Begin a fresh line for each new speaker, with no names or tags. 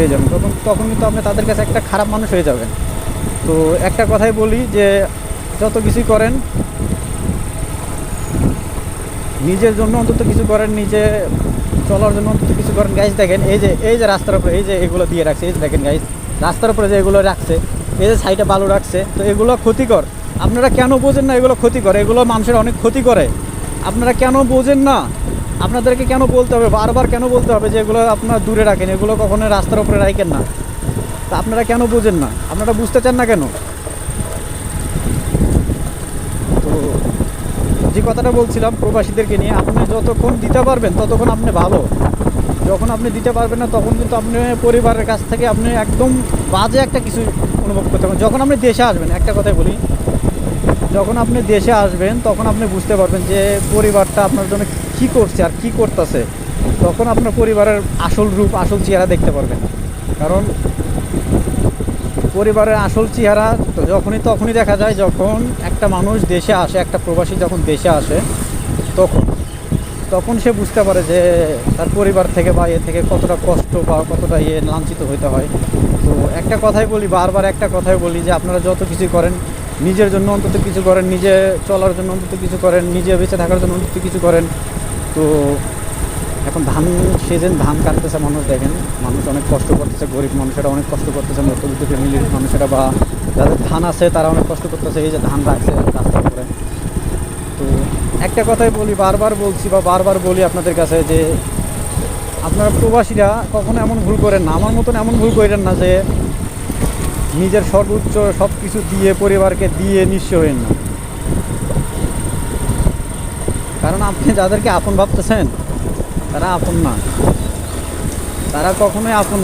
হয়ে যাবেন তখন তখন কিন্তু আপনি তাদের কাছে একটা খারাপ মানুষ হয়ে যাবেন। তো একটা কথাই বলি যে, যত কিছুই করেন, নিজের জন্য অন্তত কিছু করেন, নিজে চলার জন্য অন্তত কিছু করেন। গাইজ দেখেন, এই যে এই যে রাস্তার উপরে এই যে এগুলো দিয়ে রাখছে, এই যে দেখেন গাইজ রাস্তার উপরে যে এগুলো রাখছে, এই যে সাইডে বালু রাখছে, তো এগুলো ক্ষতিকর। আপনারা কেন বোঝেন না এগুলো ক্ষতিকর? এগুলো মানুষের অনেক ক্ষতি করে। আপনারা কেন বোঝেন না? আপনাদেরকে কেন বলতে হবে? বারবার কেন বলতে হবে যে এগুলো আপনারা দূরে রাখেন? এগুলো কখনো রাস্তার উপরে রাখেন না। তা আপনারা কেন বোঝেন না? আপনারা বুঝতে চান না কেন? তো যে কথাটা বলছিলাম প্রবাসীদেরকে নিয়ে, আপনি যতক্ষণ দিতে পারবেন, ততক্ষণ আপনি ভালো। যখন আপনি দিতে পারবেন না, তখন কিন্তু আপনি পরিবারের কাছ থেকে আপনি একদম বাজে একটা কিছু অনুভব করতে পারবেন। যখন আপনি দেশে আসবেন, একটা কথাই বলি যখন আপনি দেশে আসবেন, তখন আপনি বুঝতে পারবেন যে পরিবারটা আপনার জন্য কী করছে আর কী করতেছে। তখন আপনার পরিবারের আসল রূপ, আসল চেহারা দেখতে পারবেন। কারণ পরিবারের আসল চেহারা তো যখনই, তখনই দেখা যায় যখন একটা মানুষ দেশে আসে, একটা প্রবাসী যখন দেশে আসে, তখন তখন সে বুঝতে পারে যে তার পরিবার থেকে বা এ থেকে কতটা কষ্ট বা কতটা ইয়ে লাঞ্ছিত হইতে হয়। তো একটা কথাই বলি, বারবার একটা কথাই বলি যে আপনারা যত কিছু করেন নিজের জন্য অন্তত কিছু করেন, নিজে চলার জন্য অন্তত কিছু করেন, নিজে বেঁচে থাকার জন্য অন্তত কিছু করেন। তো এখন ধান সিজন ধান কাটতেছে মানুষ, দেখেন। মানুষ অনেক কষ্ট করতেছে, গরিব মানুষেরা অনেক কষ্ট করতেছে, মধ্যবিত্ত ফ্যামিলির মানুষেরা বা যাদের ধান আছে, তারা অনেক কষ্ট করতেছে, এই যে ধান রাখছে রাস্তার উপরে। তো একটা কথাই বলি, বারবার বলছি বা বারবার বলি আপনাদের কাছে যে আপনারা প্রবাসীরা কখনো এমন ভুল করেন না। আমার মতন এমন ভুল করেন না যে নিজের সর্বোচ্চ সব কিছু দিয়ে পরিবারকে দিয়ে নিঃস্ব হইন না। কারণ আপনি যাদেরকে আপন ভাবতেছেন, তারা আপন না। তারা কখনোই আপন